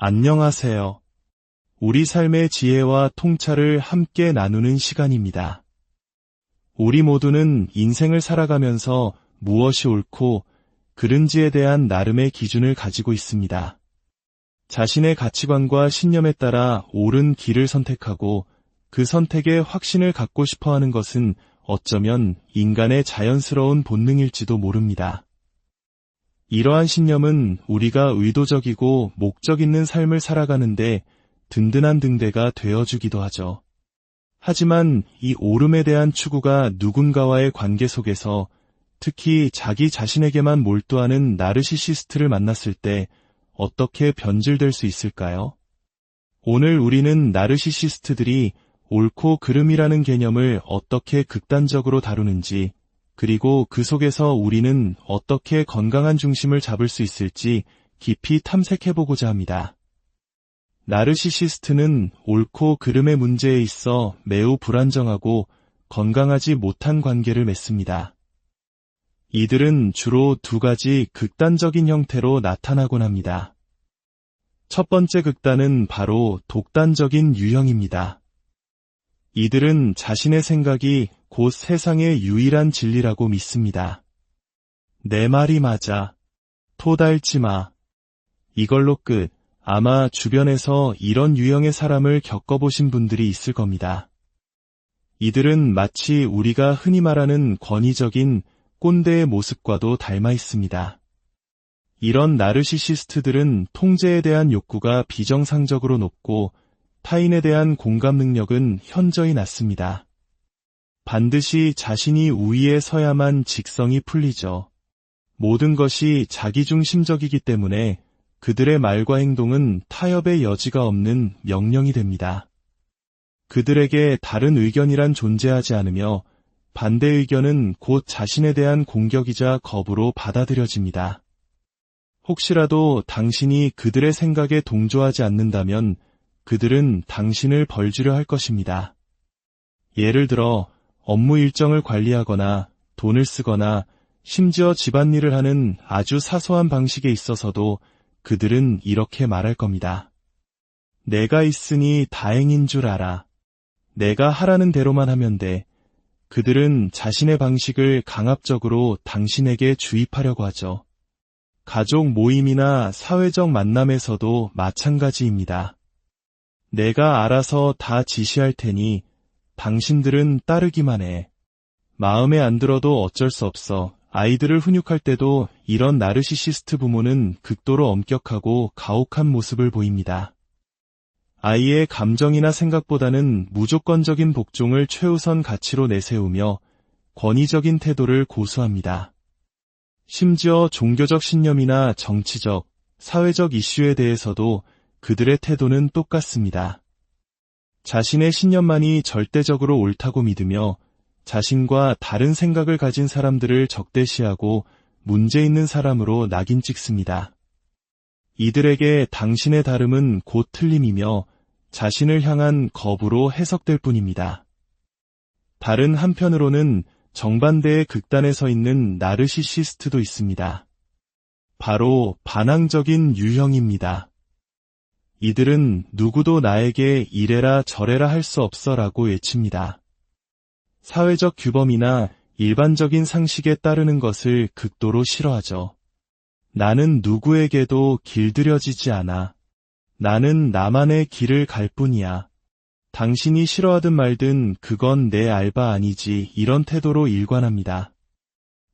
안녕하세요. 우리 삶의 지혜와 통찰을 함께 나누는 시간입니다. 우리 모두는 인생을 살아가면서 무엇이 옳고 그른지에 대한 나름의 기준을 가지고 있습니다. 자신의 가치관과 신념에 따라 옳은 길을 선택하고 그 선택에 확신을 갖고 싶어 하는 것은 어쩌면 인간의 자연스러운 본능일지도 모릅니다. 이러한 신념은 우리가 의도적이고 목적 있는 삶을 살아가는데 든든한 등대가 되어주기도 하죠. 하지만 이 오름에 대한 추구가 누군가와의 관계 속에서 특히 자기 자신에게만 몰두하는 나르시시스트를 만났을 때 어떻게 변질될 수 있을까요? 오늘 우리는 나르시시스트들이 옳고 그름이라는 개념을 어떻게 극단적으로 다루는지 그리고 그 속에서 우리는 어떻게 건강한 중심을 잡을 수 있을지 깊이 탐색해보고자 합니다. 나르시시스트는 옳고 그름의 문제에 있어 매우 불안정하고 건강하지 못한 관계를 맺습니다. 이들은 주로 두 가지 극단적인 형태로 나타나곤 합니다. 첫 번째 극단은 바로 독단적인 유형입니다. 이들은 자신의 생각이 곧 세상의 유일한 진리라고 믿습니다. 내 말이 맞아. 토달지 마. 이걸로 끝. 아마 주변에서 이런 유형의 사람을 겪어보신 분들이 있을 겁니다. 이들은 마치 우리가 흔히 말하는 권위적인 꼰대의 모습과도 닮아 있습니다. 이런 나르시시스트들은 통제에 대한 욕구가 비정상적으로 높고 타인에 대한 공감 능력은 현저히 낮습니다. 반드시 자신이 우위에 서야만 직성이 풀리죠. 모든 것이 자기중심적이기 때문에 그들의 말과 행동은 타협의 여지가 없는 명령이 됩니다. 그들에게 다른 의견이란 존재하지 않으며 반대 의견은 곧 자신에 대한 공격이자 겁으로 받아들여집니다. 혹시라도 당신이 그들의 생각에 동조하지 않는다면 그들은 당신을 벌주려 할 것입니다. 예를 들어 업무 일정을 관리하거나 돈을 쓰거나 심지어 집안일을 하는 아주 사소한 방식에 있어서도 그들은 이렇게 말할 겁니다. 내가 있으니 다행인 줄 알아. 내가 하라는 대로만 하면 돼. 그들은 자신의 방식을 강압적으로 당신에게 주입하려고 하죠. 가족 모임이나 사회적 만남에서도 마찬가지입니다. 내가 알아서 다 지시할 테니 당신들은 따르기만 해. 마음에 안 들어도 어쩔 수 없어. 아이들을 훈육할 때도 이런 나르시시스트 부모는 극도로 엄격하고 가혹한 모습을 보입니다. 아이의 감정이나 생각보다는 무조건적인 복종을 최우선 가치로 내세우며 권위적인 태도를 고수합니다. 심지어 종교적 신념이나 정치적, 사회적 이슈에 대해서도 그들의 태도는 똑같습니다. 자신의 신념만이 절대적으로 옳다고 믿으며 자신과 다른 생각을 가진 사람들을 적대시하고 문제 있는 사람으로 낙인 찍습니다. 이들에게 당신의 다름은 곧 틀림이며 자신을 향한 겁으로 해석될 뿐입니다. 다른 한편으로는 정반대의 극단에 서 있는 나르시시스트도 있습니다. 바로 반항적인 유형입니다. 이들은 누구도 나에게 이래라 저래라 할 수 없어라고 외칩니다. 사회적 규범이나 일반적인 상식에 따르는 것을 극도로 싫어하죠. 나는 누구에게도 길들여지지 않아. 나는 나만의 길을 갈 뿐이야. 당신이 싫어하든 말든 그건 내 알바 아니지 이런 태도로 일관합니다.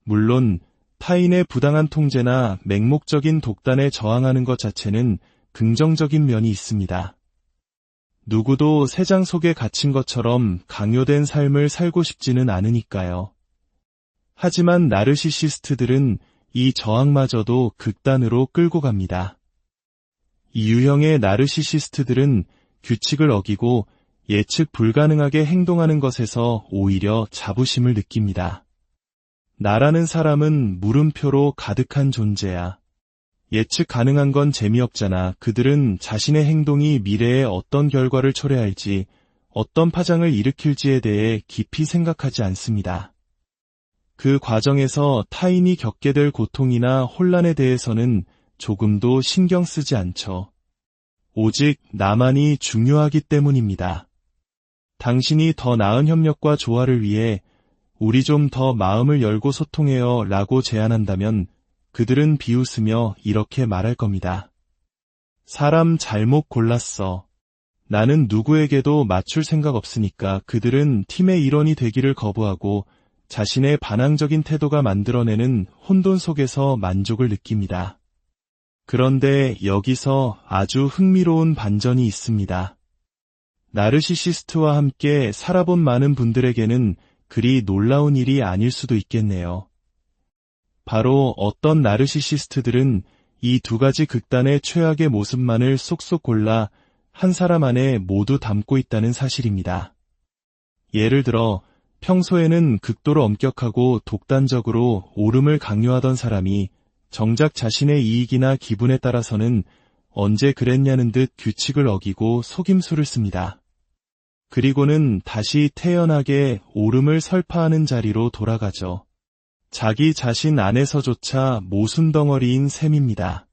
물론 타인의 부당한 통제나 맹목적인 독단에 저항하는 것 자체는 긍정적인 면이 있습니다. 누구도 새장 속에 갇힌 것처럼 강요된 삶을 살고 싶지는 않으니까요. 하지만 나르시시스트들은 이 저항마저도 극단으로 끌고 갑니다. 이 유형의 나르시시스트들은 규칙을 어기고 예측 불가능하게 행동하는 것에서 오히려 자부심을 느낍니다. 나라는 사람은 물음표로 가득한 존재야. 예측 가능한 건 재미없잖아. 그들은 자신의 행동이 미래에 어떤 결과를 초래할지, 어떤 파장을 일으킬지에 대해 깊이 생각하지 않습니다. 그 과정에서 타인이 겪게 될 고통이나 혼란에 대해서는 조금도 신경 쓰지 않죠. 오직 나만이 중요하기 때문입니다. 당신이 더 나은 협력과 조화를 위해 우리 좀 더 마음을 열고 소통해요 라고 제안한다면 그들은 비웃으며 이렇게 말할 겁니다. 사람 잘못 골랐어. 나는 누구에게도 맞출 생각 없으니까 그들은 팀의 일원이 되기를 거부하고 자신의 반항적인 태도가 만들어내는 혼돈 속에서 만족을 느낍니다. 그런데 여기서 아주 흥미로운 반전이 있습니다. 나르시시스트와 함께 살아본 많은 분들에게는 그리 놀라운 일이 아닐 수도 있겠네요. 바로 어떤 나르시시스트들은 이 두 가지 극단의 최악의 모습만을 쏙쏙 골라 한 사람 안에 모두 담고 있다는 사실입니다. 예를 들어 평소에는 극도로 엄격하고 독단적으로 옳음을 강요하던 사람이 정작 자신의 이익이나 기분에 따라서는 언제 그랬냐는 듯 규칙을 어기고 속임수를 씁니다. 그리고는 다시 태연하게 옳음을 설파하는 자리로 돌아가죠. 자기 자신 안에서조차 모순덩어리인 셈입니다.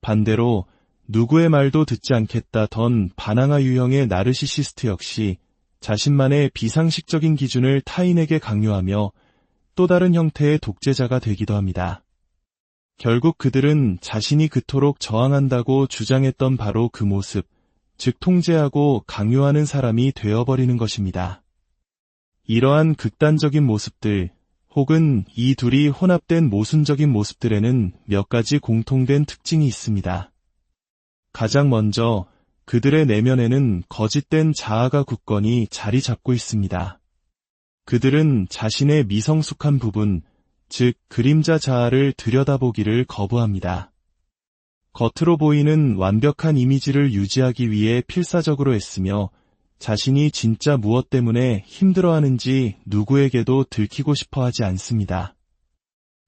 반대로 누구의 말도 듣지 않겠다 던 바나가 유형의 나르시시스트 역시 자신만의 비상식적인 기준을 타인에게 강요하며 또 다른 형태의 독재자가 되기도 합니다. 결국 그들은 자신이 그토록 저항한다고 주장했던 바로 그 모습, 즉 통제하고 강요하는 사람이 되어버리는 것입니다. 이러한 극단적인 모습들, 혹은 이 둘이 혼합된 모순적인 모습들에는 몇 가지 공통된 특징이 있습니다. 가장 먼저 그들의 내면에는 거짓된 자아가 굳건히 자리 잡고 있습니다. 그들은 자신의 미성숙한 부분, 즉 그림자 자아를 들여다보기를 거부합니다. 겉으로 보이는 완벽한 이미지를 유지하기 위해 필사적으로 애쓰며 자신이 진짜 무엇 때문에 힘들어하는지 누구에게도 들키고 싶어 하지 않습니다.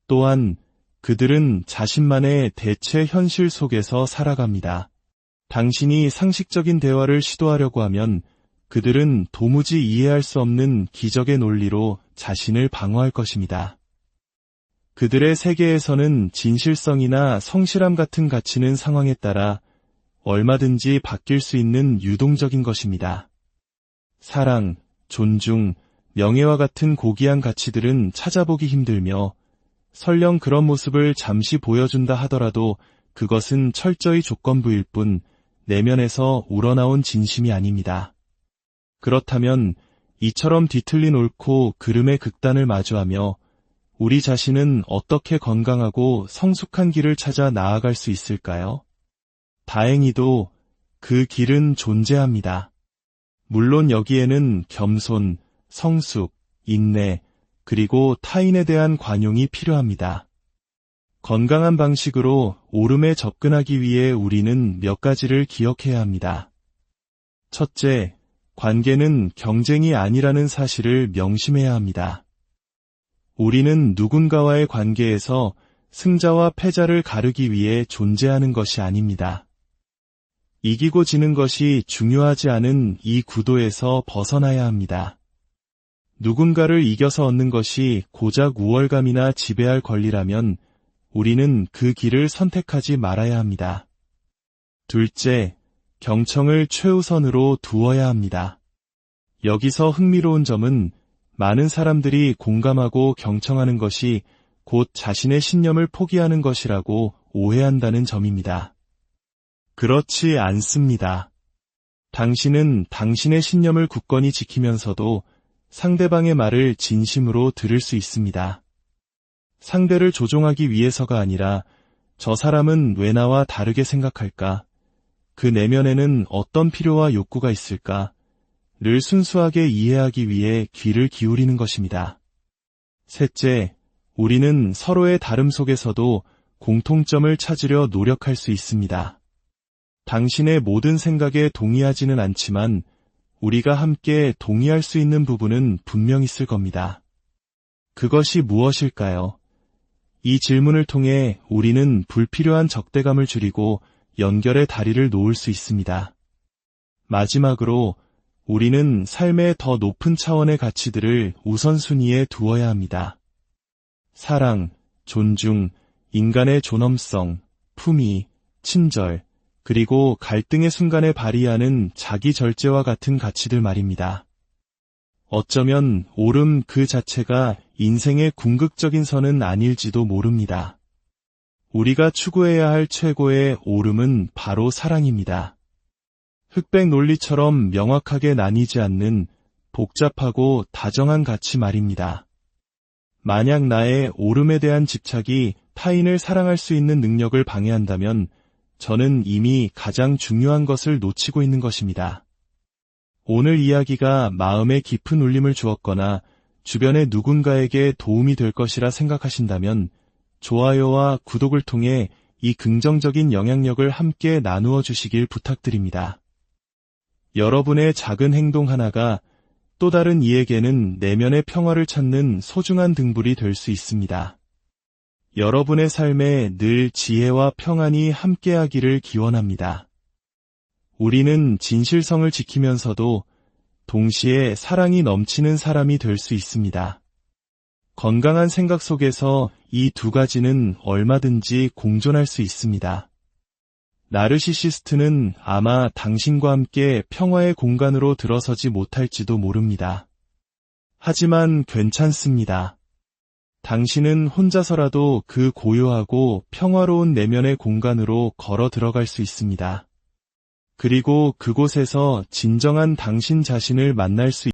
또한 그들은 자신만의 대체 현실 속에서 살아갑니다. 당신이 상식적인 대화를 시도하려고 하면 그들은 도무지 이해할 수 없는 기적의 논리로 자신을 방어할 것입니다. 그들의 세계에서는 진실성이나 성실함 같은 가치는 상황에 따라 얼마든지 바뀔 수 있는 유동적인 것입니다. 사랑, 존중, 명예와 같은 고귀한 가치들은 찾아보기 힘들며 설령 그런 모습을 잠시 보여준다 하더라도 그것은 철저히 조건부일 뿐 내면에서 우러나온 진심이 아닙니다. 그렇다면 이처럼 뒤틀린 옳고 그름의 극단을 마주하며 우리 자신은 어떻게 건강하고 성숙한 길을 찾아 나아갈 수 있을까요? 다행히도 그 길은 존재합니다. 물론 여기에는 겸손, 성숙, 인내, 그리고 타인에 대한 관용이 필요합니다. 건강한 방식으로 오름에 접근하기 위해 우리는 몇 가지를 기억해야 합니다. 첫째, 관계는 경쟁이 아니라는 사실을 명심해야 합니다. 우리는 누군가와의 관계에서 승자와 패자를 가르기 위해 존재하는 것이 아닙니다. 이기고 지는 것이 중요하지 않은 이 구도에서 벗어나야 합니다. 누군가를 이겨서 얻는 것이 고작 우월감이나 지배할 권리라면 우리는 그 길을 선택하지 말아야 합니다. 둘째, 경청을 최우선으로 두어야 합니다. 여기서 흥미로운 점은 많은 사람들이 공감하고 경청하는 것이 곧 자신의 신념을 포기하는 것이라고 오해한다는 점입니다. 그렇지 않습니다. 당신은 당신의 신념을 굳건히 지키면서도 상대방의 말을 진심으로 들을 수 있습니다. 상대를 조종하기 위해서가 아니라 저 사람은 왜 나와 다르게 생각할까? 그 내면에는 어떤 필요와 욕구가 있을까? 를 순수하게 이해하기 위해 귀를 기울이는 것입니다. 셋째, 우리는 서로의 다름 속에서도 공통점을 찾으려 노력할 수 있습니다. 당신의 모든 생각에 동의하지는 않지만 우리가 함께 동의할 수 있는 부분은 분명 있을 겁니다. 그것이 무엇일까요? 이 질문을 통해 우리는 불필요한 적대감을 줄이고 연결의 다리를 놓을 수 있습니다. 마지막으로 우리는 삶의 더 높은 차원의 가치들을 우선순위에 두어야 합니다. 사랑, 존중, 인간의 존엄성, 품위, 친절, 그리고 갈등의 순간에 발휘하는 자기 절제와 같은 가치들 말입니다. 어쩌면 옳음 그 자체가 인생의 궁극적인 선은 아닐지도 모릅니다. 우리가 추구해야 할 최고의 옳음은 바로 사랑입니다. 흑백 논리처럼 명확하게 나뉘지 않는 복잡하고 다정한 가치 말입니다. 만약 나의 옳음에 대한 집착이 타인을 사랑할 수 있는 능력을 방해한다면 저는 이미 가장 중요한 것을 놓치고 있는 것입니다. 오늘 이야기가 마음에 깊은 울림을 주었거나 주변의 누군가에게 도움이 될 것이라 생각하신다면 좋아요와 구독을 통해 이 긍정적인 영향력을 함께 나누어 주시길 부탁드립니다. 여러분의 작은 행동 하나가 또 다른 이에게는 내면의 평화를 찾는 소중한 등불이 될 수 있습니다. 여러분의 삶에 늘 지혜와 평안이 함께하기를 기원합니다. 우리는 진실성을 지키면서도 동시에 사랑이 넘치는 사람이 될 수 있습니다. 건강한 생각 속에서 이 두 가지는 얼마든지 공존할 수 있습니다. 나르시시스트는 아마 당신과 함께 평화의 공간으로 들어서지 못할지도 모릅니다. 하지만 괜찮습니다. 당신은 혼자서라도 그 고요하고 평화로운 내면의 공간으로 걸어 들어갈 수 있습니다. 그리고 그곳에서 진정한 당신 자신을 만날 수